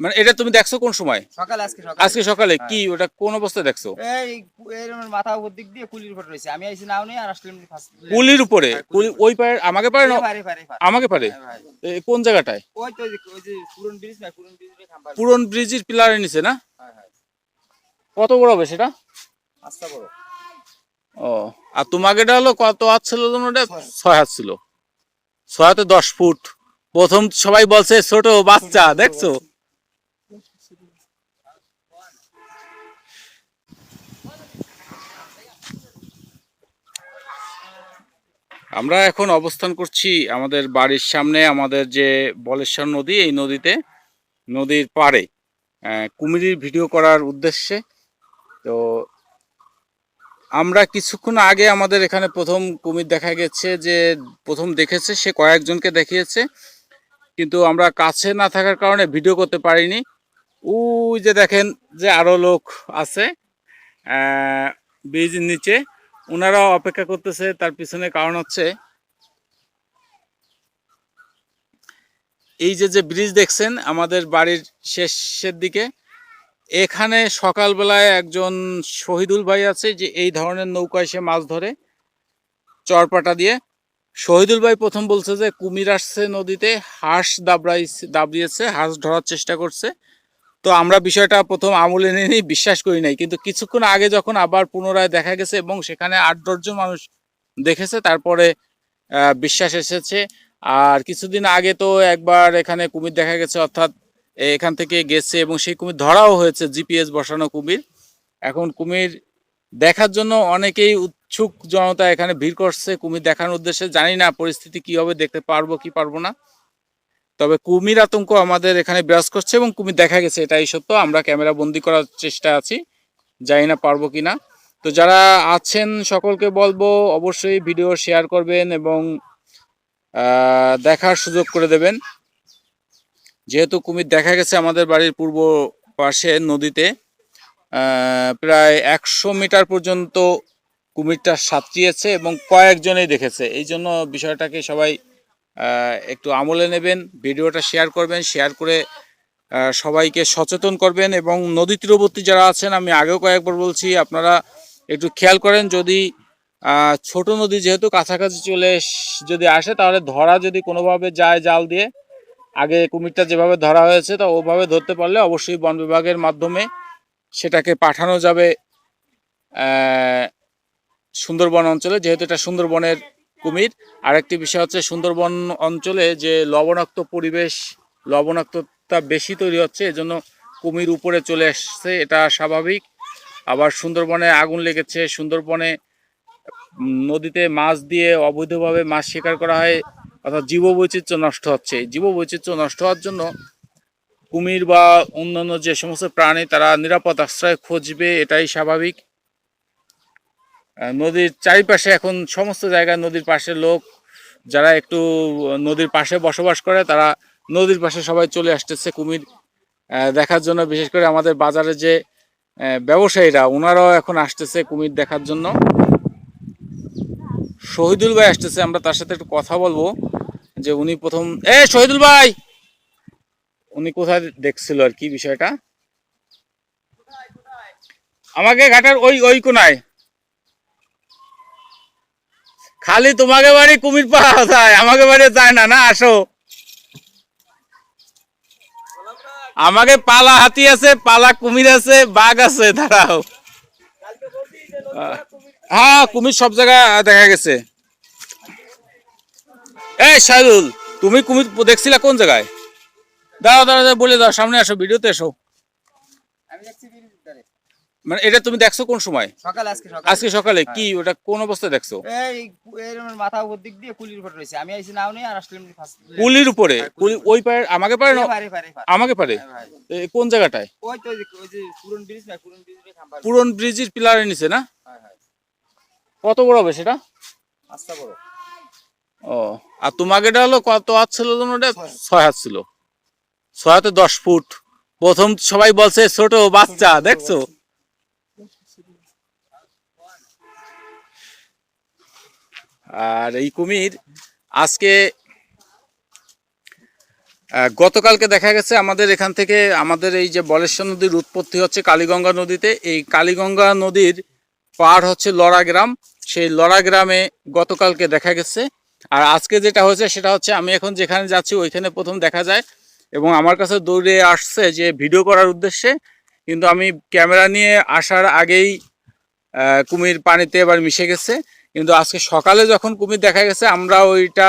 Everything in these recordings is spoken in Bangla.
মানে এটা তুমি দেখছ কোন সময়? সকালে আজকে সকালে। আজকে সকালে? হ্যাঁ। কি ওটা কোন অবস্থায় দেখছ? এই এরকম মাথা উপর দিক দিয়ে কুলির উপর রয়েছে। আমি আইছি নাও নেই আর পুলির উপরে? পুলি ওই পারে আমাকে পারে না পারে পারে পারে আমাকে পারে হ্যাঁ কোন জায়গাটায়? ওই তো ওই যে- পুরন ব্রিজ না পুরন ব্রিজের খাম্বা পুরন ব্রিজের পিলারের নিচে না? হ্যাঁ হ্যাঁ। কত বড় হবে সেটা? আস্তা বড়। ও আর তোমাকেটা হলো কত হাত ছিল ওটা ছয় হাত ছিল। ছয় হাতে দশ ফুট। প্রথম সবাই বলছে ছোট বাচ্চা, দেখছ? আমরা এখন অবস্থান করছি আমাদের বাড়ির সামনে, আমাদের যে বলেশ্বর নদী, এই নদীতে, নদীর পাড়ে। কুমিরের ভিডিও করার উদ্দেশ্যে। তো আমরা কিছুক্ষণ আগে আমাদের এখানে প্রথম কুমির দেখা গেছে, যে প্রথম দেখেছে, সে কয়েকজনকে দেখিয়েছে। কিন্তু আমরা কাছে না থাকার কারণে ভিডিও করতে পারিনি। ওই যে দেখেন যে আরও লোক আছে ব্রিজের নিচে। ওনারাও অপেক্ষা করতেছে, তার পিছনে কারণ হচ্ছে এই যে যে ব্রিজ দেখছেন, আমাদের বাড়ির শেষের দিকে। এখানে সকালবেলায় একজন শহীদুল ভাই আছে, যে এই ধরনের নৌকায় সে মাছ ধরে চরপাটা দিয়ে শহীদুল ভাই প্রথম বলছে যে, কুমির আসছে নদীতে, হাঁস দাবড়াই দাবড়িয়েছে, হাঁস ধরার চেষ্টা করছে। তো আমরা বিষয়টা প্রথম আমলে নিয়ে বিশ্বাস করি নাই। কিন্তু কিছুক্ষণ আগে যখন আবার পুনরায় দেখা গেছে এবং সেখানে আট দশজন মানুষ দেখেছে, তারপরে বিশ্বাস এসেছে। আর কিছুদিন আগে তো একবার এখানে কুমির দেখা গেছে, অর্থাৎ এখান থেকে গেছে এবং সেই কুমির ধরাও হয়েছে, জিপিএস বসানো কুমির। এখন কুমির দেখার জন্য অনেকেই উৎসুক জনতা এখানে ভিড় করছে, কুমির দেখার উদ্দেশ্যে জানি না পরিস্থিতি কি হবে, দেখতে পারব কি পারব না। তবে কুমির আতঙ্ক আমাদের এখানে বিরাজ করছে এবং কুমির দেখা গেছে, এটাই সত্য। আমরা ক্যামেরা বন্দি করার চেষ্টা আছি, জানি না পারব কিনা তো যারা আছেন, সকলকে বলব অবশ্যই ভিডিও শেয়ার করবেন এবং দেখার সুযোগ করে দেবেন। যেহেতু কুমির দেখা গেছে আমাদের বাড়ির পূর্ব পাশে নদীতে প্রায় একশো মিটার পর্যন্ত কুমিরটা সাঁতরিয়েছে এবং কয়েকজনেই দেখেছে। এই জন্য বিষয়টাকে সবাই একটু আমলে নেবেন, ভিডিওটা শেয়ার করবেন, শেয়ার করে সবাইকে সচেতন করবেন এবং নদী তীরবর্তী যারা আছেন, আমি আগেও কয়েকবার বলছি, আপনারা একটু খেয়াল করেন যদি ছোট নদী যেহেতু কাছাকাছি চলে যদি আসে, তাহলে ধরা যদি কোনোভাবে যায় জাল দিয়ে, আগে কুমিরটা যেভাবে ধরা হয়েছে, তা ওভাবে ধরতে পারলে অবশ্যই বন বিভাগের মাধ্যমে সেটাকে পাঠানো যাবে। সুন্দরবন অঞ্চলে, যেহেতু এটা সুন্দরবনের কুমির, আরেকটি বিষয় হচ্ছে সুন্দরবন অঞ্চলে যে লবণাক্ত পরিবেশ, লবণাক্ততা বেশি তৈরি হচ্ছে, এজন্য কুমির উপরে চলে আসছে এটা স্বাভাবিক। আবার সুন্দরবনে আগুন লেগেছে, সুন্দরবনে নদীতে মাছ দিয়ে অবৈধভাবে মাছ শিকার করা হয়, অর্থাৎ জীববৈচিত্র্য নষ্ট হচ্ছে। জীববৈচিত্র্য নষ্ট হওয়ার জন্য কুমির বা অন্যান্য যে সমস্ত প্রাণী, তারা নিরাপদ আশ্রয় খুঁজবে, এটাই স্বাভাবিক। নদীর চারিপাশে এখন সমস্ত জায়গায় নদীর পাশে লোক, যারা একটু নদীর পাশে বসবাস করে, তারা নদীর পাশে সবাই চলে আসতেছে কুমির। দেখার জন্য বিশেষ করে আমাদের বাজারে যে ব্যবসায়ীরা, ওনারাও এখন আসতেছে কুমির দেখার জন্য। শহীদুল ভাই আসতেছে, আমরা তার সাথে একটু কথা বলব। যে উনি প্রথম, এ শহীদুল ভাই! উনি কোথায় দেখছিল আর কি বিষয়টা? আমাকে ঘাটার ওই ওই কোনায়। খালি তোমাকে বাড়ি কুমির পাওয়া যায়, আমাকে বাড়ি যায় না না, আসো। আমাকে পালা হাতি আছে, পালা কুমির আছে, বাঘ আছে, দাঁড়াও। হ্যাঁ কুমির সব জায়গায় দেখা গেছে। এই শাহরুল তুমি কুমির দেখছিলা কোন জায়গায়? দাঁড়াও দাঁড়াও, বলে দাও, সামনে আসো, ভিডিওতে এসো আমি দেখছি ব্রিজের ধারে। মানে এটা তুমি দেখছ কোন সময়? সকালে আজকে সকালে। আজকে সকালে? কি ওটা কোন অবস্থায় দেখছ? এই এরকম মাথা উপর দিক দিয়ে কুলির উপর রয়েছে। আমি আইছি নাও নেই আর আসলে এমনি ফার্স্ট পুলির উপরে? পুলি- ওই পারে আমাকে পারে না? পারে পারে পারে। আমাকে পারে? হ্যাঁ ভাই। এ, কোন জায়গাটায়? ওই তো ওই যে- পুরন ব্রিজ না পুরন ব্রিজের খাম্বা পুরন ব্রিজের পিলারের নিচে না? হ্যাঁ হ্যাঁ কত বড় হবে সেটা? আস্তা বড়। ও আর তোমাকে এটা হলো কত হাত ছিল ওটা ছয় হাত ছিল। ছয় হাতে দশ ফুট। প্রথম সবাই বলছে ছোট বাচ্চা দেখছ? আর এই কুমির আজকে গতকালকে দেখা গেছে আমাদের এখান থেকে, আমাদের এই যে বলেশ্বর নদীর উৎপত্তি হচ্ছে কালীগঙ্গা নদীতে। এই কালীগঙ্গা নদীর পার হচ্ছে লড়া গ্রাম। সেই লড়া গ্রামে গতকালকে দেখা গেছে। আর আজকে যেটা হয়েছে সেটা হচ্ছে আমি এখন যেখানে যাচ্ছি ওইখানে প্রথম দেখা যায় এবং আমার কাছে দৌড়ে আসছে যে ভিডিও করার উদ্দেশ্যে। কিন্তু আমি ক্যামেরা নিয়ে আসার আগেই কুমির পানিতে এবার মিশে গেছে। কিন্তু আজকে সকালে যখন কুমির দেখা গেছে, আমরা ওইটা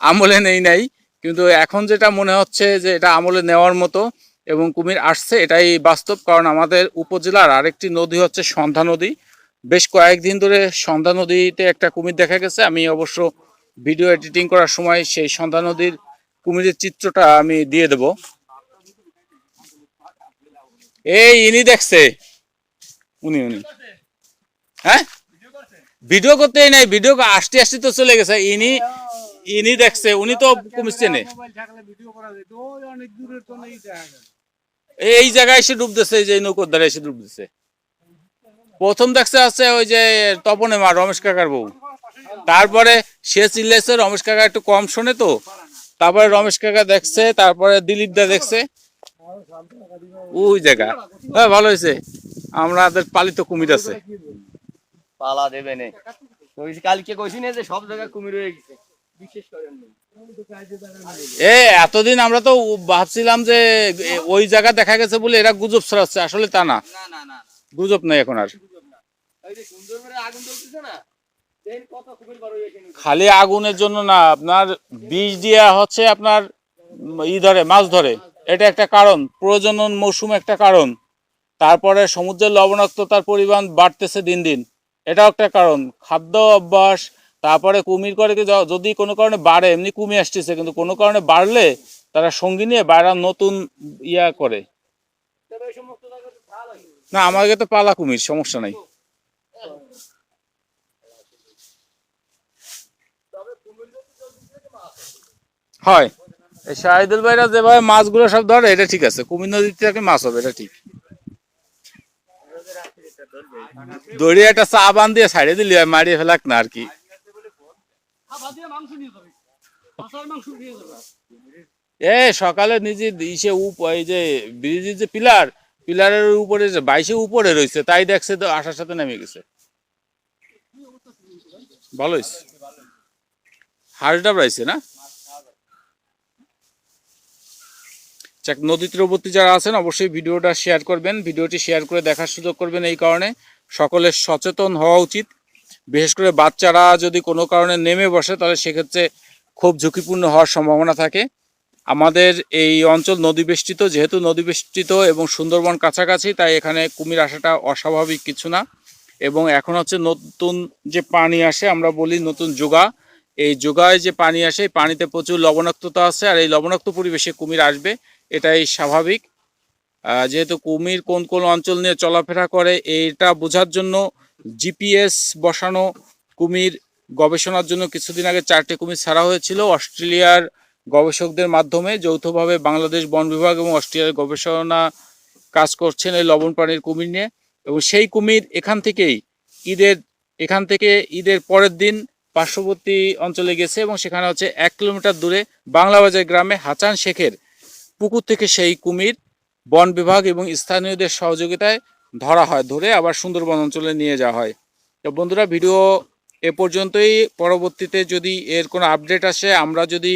আমলে নেই নাই। কিন্তু এখন যেটা মনে হচ্ছে যে এটা আমলে নেওয়ার মতো এবং কুমির আসছে, এটাই বাস্তব। কারণ আমাদের উপজেলার আরেকটি নদী হচ্ছে সন্ধ্যা নদী। বেশ কয়েকদিন ধরে সন্ধ্যা নদীতে একটা কুমির দেখা গেছে। আমি অবশ্য ভিডিও এডিটিং করার সময় সেই সন্ধ্যা নদীর কুমিরের চিত্রটা আমি দিয়ে দেব। এই ইনি দেখছে। উনি উনি। হ্যাঁ? ভিডিও করতেই নাই ভিডিও আসতে আসতে তো চলে গেছে ইনি ইনি দেখছে উনি তো তো নেই এই জায়গায় এসে ডুব দিচ্ছে যে নৌকোর দ্বারা এসে ডুব দিচ্ছে প্রথম দেখছে আছে ওই যে তপনে মা রমেশ কাকার বউ। তারপরে সে চিল্লেছে রমেশ কাকা একটু কম শোনে তো। তারপরে রমেশ কাকা দেখছে তারপরে দিলীপ দা দেখছে। ওই জায়গা। হ্যাঁ ভালো হয়েছে। আমাদের পালিত কুমির আছে। পালা দেবে নে। কালকে কইছি না যে সব জায়গায় কুমির হয়ে গেছে। বিশেষ করে এ এতদিন আমরা তো ভাবছিলাম যে ওই জায়গা দেখা গেছে বলে এরা গুজব ছড়াচ্ছে। আসলে তা না। না না না। গুজব নাই এখন আর। খালি আগুনের জন্য না আপনার বীজ দিয়া হচ্ছে আপনার ই ধরে মাছ ধরে। এটা একটা কারণ প্রজনন মৌসুম একটা কারণ। তারপরে সমুদ্রের লবণাক্ততার পরিমাণ বাড়তেছে দিন দিন। এটাও একটা কারণ। খাদ্য অভ্যাস, তারপরে কুমির করে যদি কোনো কারণে বাড়ে, এমনি কমে আসতেছে, কিন্তু কোনো কারণে বাড়লে তারা সঙ্গী নিয়ে বাইরে নতুন ইয়া করে। না, আমাকে তো পালা কুমির, সমস্যা নাই। হয়। শাহিদুল ভাইরা যেভাবে মাছগুলো সব ধরে, এটা ঠিক আছে। কুমির নদী থেকে মাছ হবে, এটা ঠিক। দড়ি একটা চা বান দিয়ে ছাড়িয়ে দিলি মারিয়ে ফেলাক না আর কি। এ সকালে নিজে ইসে এই যে ব্রিজের যে পিলার, পিলারের উপরে যে বাইশে উপরে রয়েছে, তাই দেখছে তো আসার সাথে নেমে গেছে। ভালো হয়েছে হাড়টা রয়েছে না? যাক, নদী তীরবর্তী যারা আছেন অবশ্যই ভিডিওটা শেয়ার করবেন। ভিডিওটি শেয়ার করে দেখার সুযোগ করবেন এই কারণে। সকলের সচেতন হওয়া উচিত। বিশেষ করে বাচ্চারা যদি কোনো কারণে নেমে বসে তাহলে সেক্ষেত্রে খুব ঝুঁকিপূর্ণ হওয়ার সম্ভাবনা থাকে। আমাদের এই অঞ্চল নদী বেষ্টিত যেহেতু নদী বেষ্টিত এবং সুন্দরবন কাছাকাছি তাই এখানে কুমির আসাটা অস্বাভাবিক কিছু না। এবং এখন হচ্ছে নতুন যে পানি আসে আমরা বলি নতুন যোগা এই যোগায় যে পানি আসে পানিতে প্রচুর লবণাক্ততা আছে আর এই লবণাক্ত পরিবেশে কুমির আসবে, এটাই স্বাভাবিক। যেহেতু কুমির কোন কোন অঞ্চল নিয়ে চলাফেরা করে, এইটা বোঝার জন্য জিপিএস বসানো কুমির গবেষণার জন্য কিছুদিন আগে চারটে কুমির ছাড়া হয়েছিল। অস্ট্রেলিয়ার গবেষকদের মাধ্যমে যৌথভাবে বাংলাদেশ বন বিভাগ এবং অস্ট্রেলিয়ার গবেষণা কাজ করছেন এই লবণ পানির কুমির নিয়ে। এবং সেই কুমির এখান থেকেই ঈদের, এখান থেকে ঈদের পরের দিন পার্শ্ববর্তী অঞ্চলে গেছে এবং সেখানে হচ্ছে এক কিলোমিটার দূরে বাংলাবাজার গ্রামে হাচান শেখের পুকুর থেকে সেই কুমির বন বিভাগ এবং স্থানীয়দের সহযোগিতায় ধরা হয়, ধরে আবার সুন্দরবন অঞ্চলে নিয়ে যাওয়া হয়। তো বন্ধুরা, ভিডিও এ পর্যন্তই। পরবর্তীতে যদি এর কোনো আপডেট আসে, আমরা যদি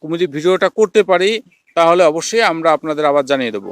কুমির ভিডিওটা করতে পারি, তাহলে অবশ্যই আমরা আপনাদের আবার জানিয়ে দেবো।